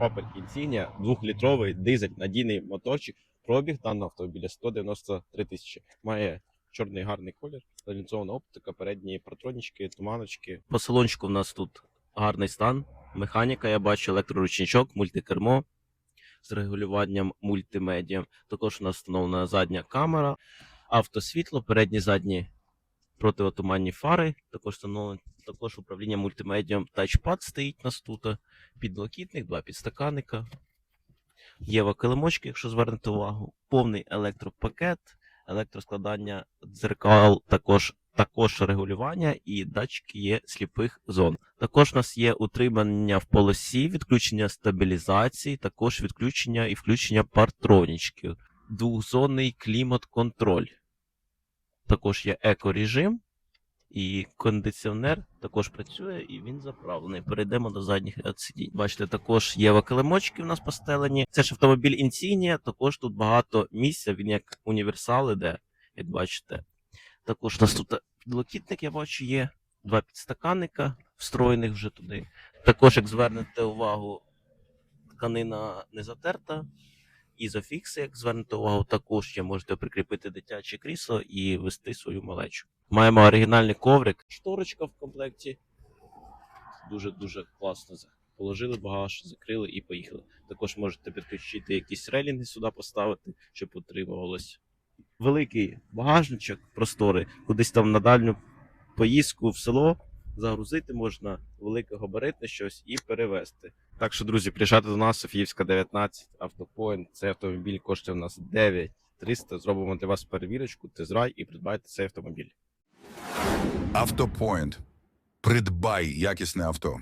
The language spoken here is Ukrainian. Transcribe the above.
Opel Insignia, двохлітровий дизель, надійний моторчик. Пробіг даного автомобіля 193 тисячі. Має чорний гарний колір, лінзована оптика, передні протронічки, туманочки. По салончику в нас тут гарний стан. Механіка, я бачу, електроручничок, мультикермо з регулюванням мультимедіа. Також у нас встановлена задня камера, автосвітло, передні задні противотуманні фари. Також встановлено також управління мультимедіум. Тачпад стоїть у нас тут. Підлокітник, два підстаканника. Єва килимочки, якщо звернете увагу. Повний електропакет, електроскладання дзеркал, також, також регулювання і датчики є сліпих зон. Також у нас є утримання в полосі, відключення стабілізації, також відключення і включення партронічків. Двохзонний клімат-контроль. Також є екорежим. І кондиціонер також працює і він заправлений. Перейдемо до задніх сидінь. Бачите, також є килимочки в нас постелені. Це ж автомобіль Insignia, також тут багато місця, він як універсал іде, як бачите. Також у нас тут підлокітник, я бачу, є два підстаканника, встроєних вже туди. Також, як звернете увагу, тканина не затерта. Ізофікси, як звернете увагу, також ще можете прикріпити дитяче крісло і вести свою малечу. Маємо оригінальний коврик, шторочка в комплекті. Дуже-дуже класно. Положили багаж, закрили і поїхали. Також можете підключити якісь рейлінги сюди поставити, щоб утримувалось. Великий багажничок, простори, кудись там на дальню поїздку в село загрузити можна велике габаритне щось і перевезти. Так що, друзі, приїжджайте до нас, Софіївська 19, автопоінт. Цей автомобіль коштує у нас 9300. Зробимо для вас перевірочку, тест-драйв і придбайте цей автомобіль. Автопоінт. Придбай якісне авто.